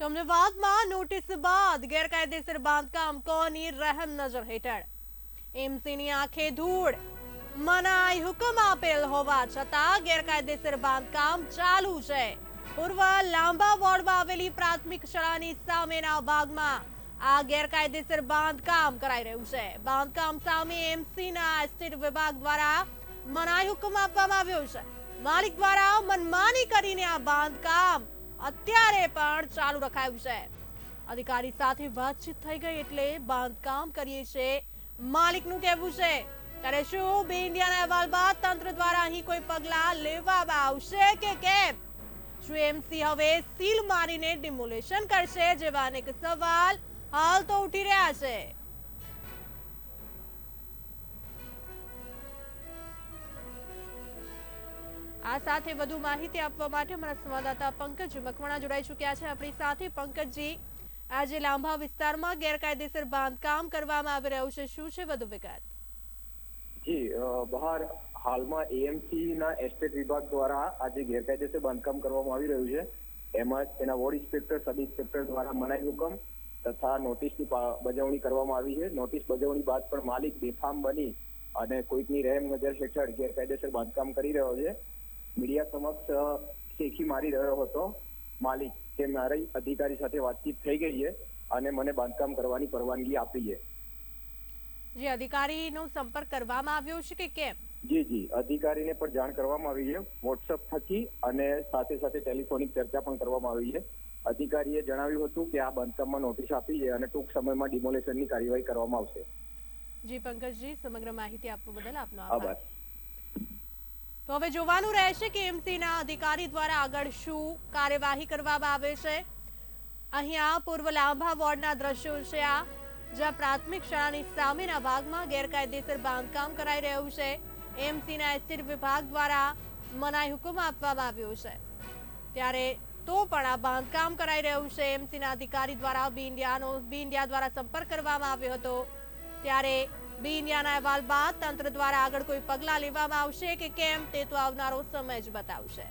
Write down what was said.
તો અમદાવાદમાં નોટિસ બાદ ગેરકાયદેસર બાંધકામ કોની રહેમ નજર હેઠળ? એમસીની આંખે ધૂળ. મનાઈ હુકમ આપેલ હોવા છતાં ગેરકાયદેસર બાંધકામ ચાલુ છે. પૂર્વ લાંબા વોર્ડમાં આવેલી પ્રાથમિક શાળાની સામેના ભાગમાં આ ગેરકાયદેસર બાંધકામ કરાઈ રહ્યું છે. બાંધકામ સામે એમસીના એસ્ટેટ વિભાગ દ્વારા મનાઈ હુકમ આપવામાં આવ્યો છે. માલિક દ્વારા મનમાની કરીને આ બાંધકામ અત્યારે પણ ચાલુ રખાયું છે. અધિકારી સાથે વાતચીત થઈ ગઈ એટલે બાંધકામ કરીએ છે. માલિકનું કહેવું છે, ત્યારે શું બે ઇન્ડિયાના અહેવાલ બાદ તંત્ર દ્વારા અહીં કોઈ પગલા લેવામાં આવશે કે કેમ? શું એમસી હવે સીલ મારીને ડિમોલેશન કરશે? જેવા અનેક સવાલ હાલ તો ઉઠી રહ્યા છે. આ સાથે વધુ માહિતી આપવા માટે અમારા સંવાદદાતા પંકજ મકવાણા જોડાઈ ચૂક્યા છે. આપણી સાથે પંકજજી, આજે લાંબા વિસ્તારમાં ગેરકાયદેસર બાંધકામ કરવામાં આવી રહ્યું છે. શું છે વધુ વિગત? જી બહાર હાલમાં એએમસી ના એસ્ટેટ વિભાગ દ્વારા આજે ગેરકાયદેસર બાંધકામ કરવામાં આવી રહ્યું છે. એમાં તેના વોર્ડ ઇન્સ્પેક્ટર, સબ ઇન્સ્પેક્ટર દ્વારા મનાઈ હુકમ તથા નોટિસની બજાવણી કરવામાં આવી છે. નોટિસ બજવણી બાદ પણ માલિક બેફામ બની અને કોઈકની રહેમ નજર હેઠળ ગેરકાયદેસર બાંધકામ કરી રહ્યો છે. મીડિયા સમક્ષ શેખી મારી રહ્યો હતો. માલિક કે મારી અધિકારી સાથે વાતચીત થઈ ગઈ છે અને મને બાંધકામ કરવાની પરવાનગી આપી છે. જે અધિકારીનો સંપર્ક કરવામાં આવ્યો છે કે કેમ? જી જી. અધિકારીને પણ જાણ કરવામાં આવી છે. વોટ્સઅપ થકી અને સાથે સાથે ટેલિફોનિક ચર્ચા પણ કરવામાં આવી છે. અધિકારીએ જણાવ્યું હતું કે આ બાંધકામમાં નોટિસ આપી છે અને ટૂંક સમયમાં ડિમોલેશનની કાર્યવાહી કરવામાં આવશે. જી પંકજજી સમગ્ર માહિતી આપવા બદલ આપનો આભાર. આભાર. તો હવે જોવાનું રહેશે કે એમસીના અધિકારી દ્વારા આગળ શું કાર્યવાહી કરવામાં આવે છે. અહીંયા પૂર્વ લાંબા વોર્ડના દ્રશ્યો છે આ, જ્યાં પ્રાથમિક શાળાની સામેના ભાગમાં ગેરકાયદેસર બાંધકામ કરાઈ રહ્યું છે. એમસીના એસ્ટેટ વિભાગ દ્વારા મનાઈ હુકમ આપવામાં આવ્યો છે. ત્યારે તો પણ આ બાંધકામ કરાઈ રહ્યું છે. એમસીના અધિકારી દ્વારા બી ઇન્ડિયાનો, બી ઇન્ડિયા દ્વારા સંપર્ક કરવામાં આવ્યો હતો. ત્યારે બી ઇન્ડિયાના અહેવાલ બાદ તંત્ર દ્વારા આગળ કોઈ પગલાં લેવામાં આવશે કે કેમ તે તો આવનારો સમય જ બતાવશે.